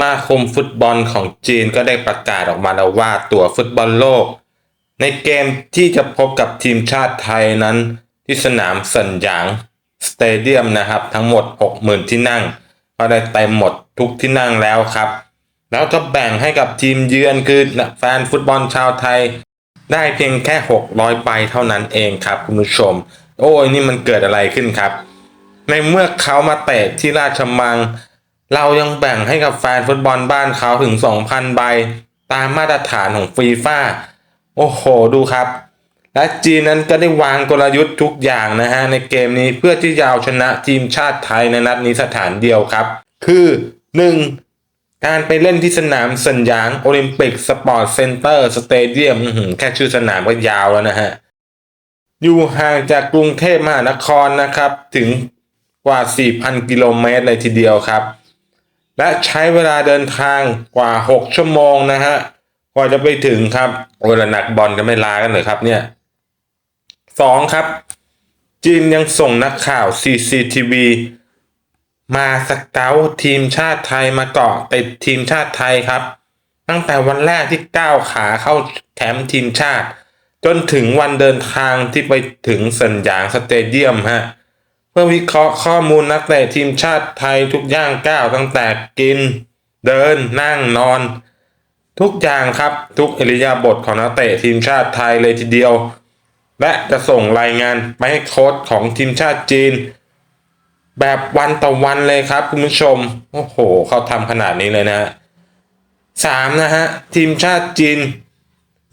มาคมฟุตบอลของจีนก็ได้ประกาศออกมาแล้วว่าตั๋วฟุตบอลโลก ในเกมที่จะพบกับทีมชาติไทยนั้น ที่สนามเซินหยางสเตเดียมนะครับ ทั้งหมด 60,000 ที่นั่ง ก็ได้เต็มหมดทุกที่นั่งแล้วครับ แล้วก็แบ่งให้กับทีมเยือนคือแฟนฟุตบอลชาวไทย ได้เพียงแค่ 600ใบเท่านั้นเองครับคุณผู้ชม โอ้ยนี่มันเกิดอะไรขึ้นครับ ในเมื่อเขามาเตะที่ราชมัง เรายังแบ่งให้กับแฟนฟุตบอลบ้านเขาถึง 2,000 ใบ ตามมาตรฐานของฟีฟ่าโอ้โห ดูครับ และจีนนั้นก็ได้วางกลยุทธ์ทุกอย่างนะฮะในเกมนี้เพื่อที่จะเอาชนะทีมชาติไทยในนัดนี้สถานเดียวครับ คือ 1. การไปเล่นที่สนามสัญญางโอลิมปิกสปอร์ตเซ็นเตอร์สเตเดียมแค่ชื่อสนามก็ยาวแล้วนะฮะ อยู่ห่างจากกรุงเทพมหานครนะครับ ถึงกว่า 4,000 กิโลเมตรเลยทีเดียวครับ และใช้เวลาเดินทางกว่า 6 ชั่วโมงนะฮะกว่าจะไปถึงครับโอ้ยแล้วนักบอลก็ไม่ลากันเลยครับเนี่ยสองครับ จีนยังส่งนักข่าว CCTV มาสเกาทีมชาติไทยมาเกาะติดทีมชาติไทยครับ ตั้งแต่วันแรกที่ก้าวขาเข้าแคมป์ทีมชาติ จนถึงวันเดินทางที่ไปถึงสัญญางสเตเดียมฮะ เพื่อวิเคราะห์ข้อมูลนักเตะทีมชาติไทยทุกย่างก้าวตั้งแต่กิน เดินนั่งนอน ทุกอย่างครับทุกอริยาบถของนักเตะทีมชาติไทยเลยทีเดียว และจะส่งรายงานไปให้โค้ชของทีมชาติจีน แบบวันต่อวันเลยครับคุณผู้ชมโอ้โหเขาทำขนาดนี้เลยนะฮะสามนะฮะทีมชาติจีน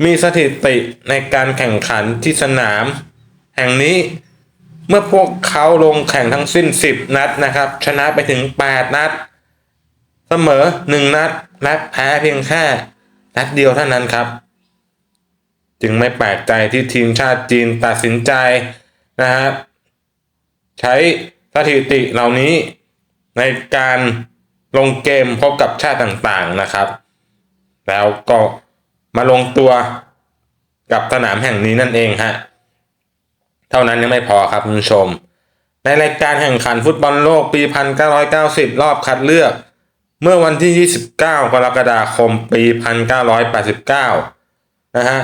มีสถิติในการแข่งขันที่สนาม แห่งนี้ เมื่อพวกเขาลงแข่งทั้งสิ้น 10 นัดนะครับ ชนะไปถึง 8 นัด เสมอ 1 นัด และแพ้เพียงแค่นัดเดียวเท่านั้นครับ จึงไม่แปลกใจที่ทีมชาติจีนตัดสินใจนะฮะใช้สถิติเหล่านี้ในการลงเกมพบกับชาติต่างๆนะครับ แล้วก็มาลงตัวกับสนามแห่งนี้นั่นเองฮะ เท่านั้นยังไม่พอครับคุณผู้ชม ในรายการแข่งขันฟุตบอลโลกปี 1990 รอบคัดเลือก เมื่อวันที่ 29 กรกฎาคมปี 1989 นะฮะ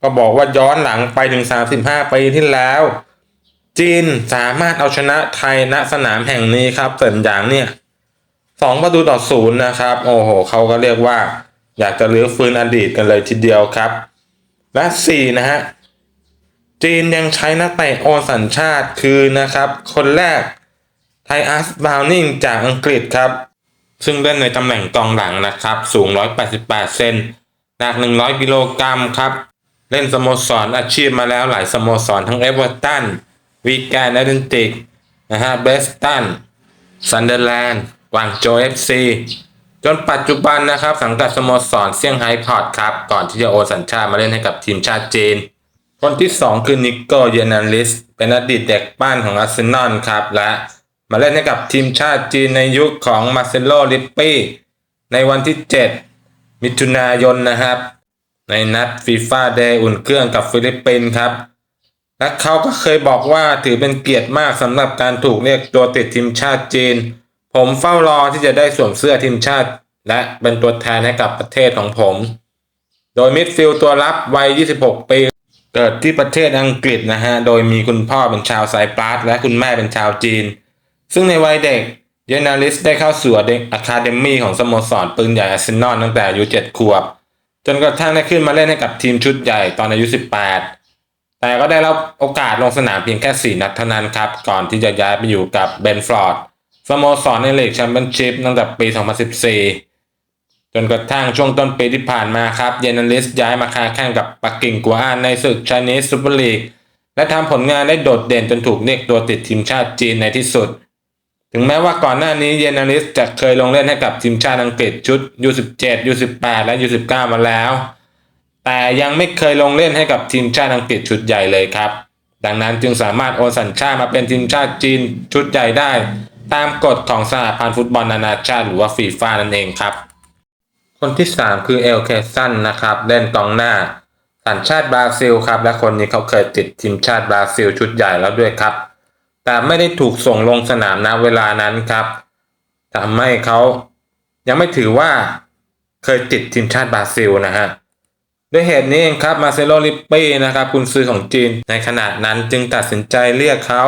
ก็บอกว่าย้อนหลังไปถึง 35 ปีที่แล้ว จีนสามารถเอาชนะไทยณสนามแห่งนี้ครับเสินหยางเนี่ยสองประตูต่อศูนย์นะครับ โอ้โหเขาก็เรียกว่า อยากจะรื้อฟื้นอดีตกันเลยทีเดียวครับ และสี่นะฮะ จีนยังใช้นักเตะโอนสัญชาติคือนะครับ คนแรกไทอัสบาวนิงจากอังกฤษครับ ซึ่งเล่นในตำแหน่งกองหลังนะครับ สูง 188 เซนหนัก 100 กิโลกรัมครับ เล่นสโมสรอาชีพมาแล้วหลายสโมสรทั้งเอเวอร์ตันวีแกนแอดเดนติกนะฮะเบสตันซันเดอร์แลนด์กวางโจเอฟซีจนปัจจุบันนะครับ สังกัดสโมสรเซี่ยงไฮ้พอร์ตครับ ก่อนที่จะโอนสัญชาติมาเล่นให้กับทีมชาติจีน คนที่ 2 คือนิโกเยนันลิส เป็นอดีตเด็กบ้านของอาร์เซนอลครับ และมาเล่นให้กับทีมชาติจีนในยุคของมาเซโลลิปปี้ ในวันที่ 7 มิถุนายนนะครับ ในนัดฟีฟ่าเดย์อุ่นเครื่องกับฟิลิปปินส์ครับ และเขาก็เคยบอกว่าถือเป็นเกียรติมากสำหรับการถูกเรียกตัวติดทีมชาติจีน ผมเฝ้ารอที่จะได้สวมเสื้อทีมชาติ และเป็นตัวแทนให้กับประเทศของผม โดยมิดฟิลด์ตัวรับวัย 26 ปี เกิดที่ประเทศอังกฤษนะฮะ โดยมีคุณพ่อเป็นชาวไซปรัสและคุณแม่เป็นชาวจีน ซึ่งในวัยเด็กเยนาลิสได้เข้าสู่เด็กอะคาเดมี่ของสโมสรปืนใหญ่อาร์เซนอลตั้งแต่อายุ 7 ขวบ จนกระทั่งได้ขึ้นมาเล่นให้กับทีมชุดใหญ่ตอนอายุ 18 แต่ก็ได้รับโอกาสลงสนามเพียงแค่ 4 นัดเท่านั้นครับ ก่อนที่จะย้ายไปอยู่กับเบนฟอร์ดสโมสรในลีกแชมเปี้ยนชิพตั้งแต่ปี 2014 จนกระทั่งช่วงต้นปีที่ผ่านมาครับเยนันลิสย้ายมาค้าแข่งกับปักกิ่งกัวอานในศึกชนิสซูเปอร์ลีกและทำผลงานได้โดดเด่นจนถูกเรียกตัวติดทีมชาติจีนในที่สุด ถึงแม้ว่าก่อนหน้านี้เยนันลิสจะเคยลงเล่นให้กับทีมชาติอังกฤษชุด U17 U18 และ U19 มาแล้ว แต่ยังไม่เคยลงเล่นให้กับทีมชาติอังกฤษชุดใหญ่เลยครับ ดังนั้นจึงสามารถโอนสัญชาติมาเป็นทีมชาติจีนชุดใหญ่ได้ ตามกฎของสหพันธ์ฟุตบอลนานาชาติหรือว่าฟีฟ่านั่นเองครับ คนที่ 3 คือเอลเคซันนะครับเล่นกองหน้า สัญชาติบราซิลครับและคนนี้เขาเคยติดทีมชาติบราซิลชุดใหญ่แล้วด้วยครับ แต่ไม่ได้ถูกส่งลงสนามณเวลานั้นครับทำให้เขายังไม่ถือว่าเคยติดทีมชาติบราซิลนะฮะด้วยเหตุนี้เองครับมาเซโลลิปปี้นะครับกุนซือของจีนในขณะนั้นจึงตัดสินใจเรียกเขา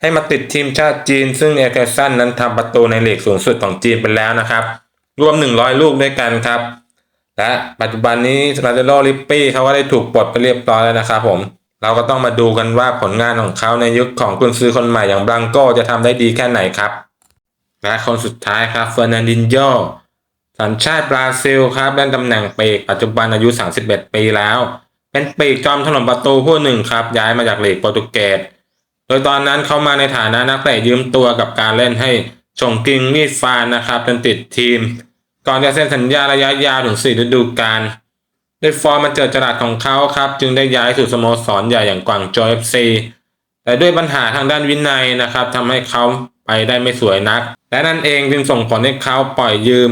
ให้มาติดทีมชาติจีน ซึ่งเอเกอร์สันนั้นทำประตูในลีกสูงสุดของจีนไปแล้วนะครับ รวม 100 ลูกด้วยกันครับ และปัจจุบันนี้มาเซโลลิปปี้เขาก็ได้ถูกปลดไปเรียบร้อยแล้วนะครับผมเราก็ต้องมาดูกันว่าผลงานของเขาในยุคของกุนซือคนใหม่อย่างบรังโกจะทำได้ดีแค่ไหนครับ และคนสุดท้ายครับเฟอร์นันดินโญสัญชาติบราซิลครับเล่นตำแหน่งปีกปัจจุบันอายุ 31 ปีแล้ว เป็นปีกจอมถล่มประตูผู้หนึ่งครับ ย้ายมาจากลีกโปรตุเกสโดยตอนนั้นเขามาในฐานะนักเตะยืมตัวกับการเล่นให้ชงกิงมีดฟานนะครับจนติดทีม ก่อนจะเซ็นสัญญาระยะยาวถึง4ฤดูกาลด้วยฟอร์มมันเจอจรัสของเขาครับ จึงได้ย้ายสู่สโมสรใหญ่อย่างกวางโจเอฟซีแต่ด้วยปัญหาทางด้านวินัยนะครับทำให้เขาไปได้ไม่สวยนัก และนั่นเองจึงส่งผลให้เขาปล่อยยืม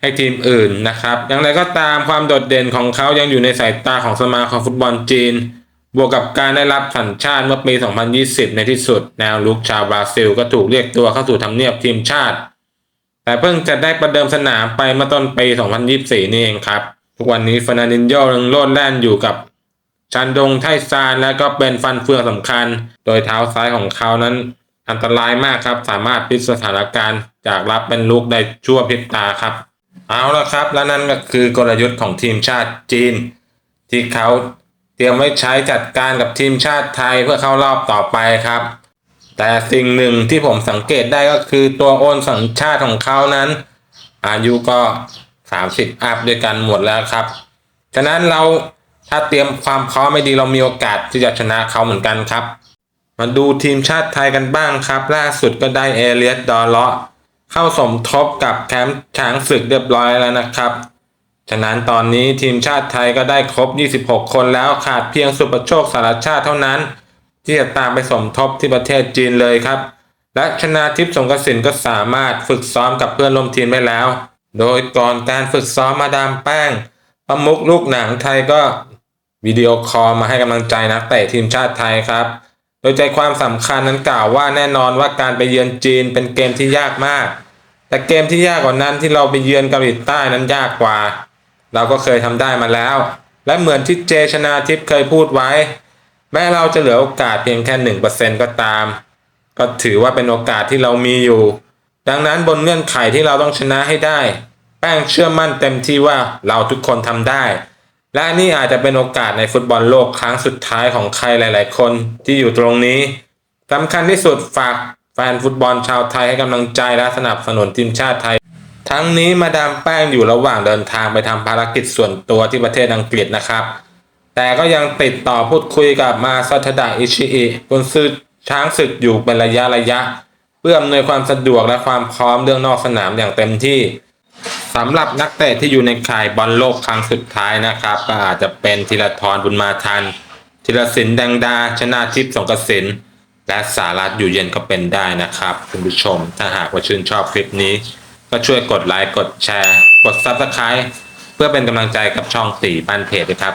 ให้ทีมอื่นนะครับ อย่างไรก็ตามความโดดเด่นของเขายังอยู่ในสายตาของสมาคมฟุตบอลจีน บวกกับการได้รับสัญชาติเมื่อปี 2020 ในที่สุด แนวลุกชาวบราซิล ก็ถูกเรียกตัวเข้าสู่ทำเนียบทีมชาติ แต่เพิ่งจะได้ประเดิมสนามไปเมื่อต้นปี 2024 นี่เองครับ ทุกวันนี้ฟานาดินโยยังโลดแล่นอยู่กับชันดงไทซานและก็เป็นฟันเฟืองสำคัญ โดยเท้าซ้ายของเขานั้นอันตรายมากครับ สามารถพลิกสถานการณ์จากรับเป็นลุกได้ชั่วพริบตาครับ เอาละครับ และนั่นก็คือกลยุทธ์ของทีมชาติจีน ที่เขาเตรียมไว้ใช้จัดการกับทีมชาติไทยเพื่อเข้ารอบต่อไปครับ แต่สิ่งหนึ่งที่ผมสังเกตได้ก็คือตัวโอนสัญชาติของเขานั้น อายุก็ 30 อัพด้วยกันหมดแล้วครับ ฉะนั้นเราถ้าเตรียมความพร้อมไม่ดีเรามีโอกาสที่จะชนะเขาเหมือนกันครับ มาดูทีมชาติไทยกันบ้างครับ ล่าสุดก็ได้เอเลียสดอลเลาะเข้าสมทบกับแคมป์ช้างศึกเรียบร้อยแล้วนะครับ ฉะนั้นตอนนี้ทีมชาติไทยก็ได้ครบ 26 คนแล้วขาดเพียงสุประโชคสารชาติเท่านั้น ที่จะตามไปสมทบที่ประเทศจีนเลยครับ และชนาทิพย์สงกสินก็สามารถฝึกซ้อมกับเพื่อนร่วมทีมได้แล้ว โดยก่อนการฝึกซ้อมมาดามแป้งประมุกลูกหนังไทยก็วิดีโอคอลมาให้กำลังใจนักเตะทีมชาติไทยครับ โดยใจความสำคัญนั้นกล่าวว่าแน่นอนว่าการไปเยือนจีนเป็นเกมที่ยากมาก แต่เกมที่ยากกว่านั้นที่เราไปเยือนเกาหลีใต้นั้นยากกว่า เราก็เคยทำได้มาแล้ว และเหมือนที่เจชนาทิพย์เคยพูดไว้ แม้เราจะเหลือโอกาสเพียงแค่หนึ่งเปอร์เซ็นก็ตาม ก็ถือว่าเป็นโอกาสที่เรามีอยู่ ดังนั้นบนเงื่อนไขที่เราต้องชนะให้ได้ แป้งเชื่อมั่นเต็มที่ว่าเราทุกคนทำได้ และนี่อาจจะเป็นโอกาสในฟุตบอลโลกครั้งสุดท้ายของใครหลาย ๆ คนที่อยู่ตรงนี้สำคัญที่สุดฝากแฟนฟุตบอลชาวไทยให้กำลังใจและสนับสนุนทีมชาติไทย ทั้งนี้มาดามแป้งอยู่ระหว่างเดินทางไปทำภารกิจส่วนตัวที่ประเทศอังกฤษนะครับ แต่ก็ยังติดต่อพูดคุยกับมาซาทดะอิชิอิกุนซือช้างศึกอยู่เป็นระยะระยะ เพื่ออำนวยความสะดวกและความพร้อมเรื่องนอกสนามอย่างเต็มที่สำหรับนักเตะที่อยู่ในข่ายบอลโลกครั้งสุดท้ายนะครับ ก็อาจจะเป็นธีรทรบุญมาทันธีรศิลป์แดงดา ชนาทิพย์สงกสินและสารัตอยู่เย็นก็เป็นได้นะครับคุณผู้ชม ถ้าหากว่าชื่นชอบคลิปนี้ ก็ช่วยกดไลค์กดแชร์ กด Subscribe เพื่อเป็นกำลังใจกับช่องตีบ้านเพจด้วยครับ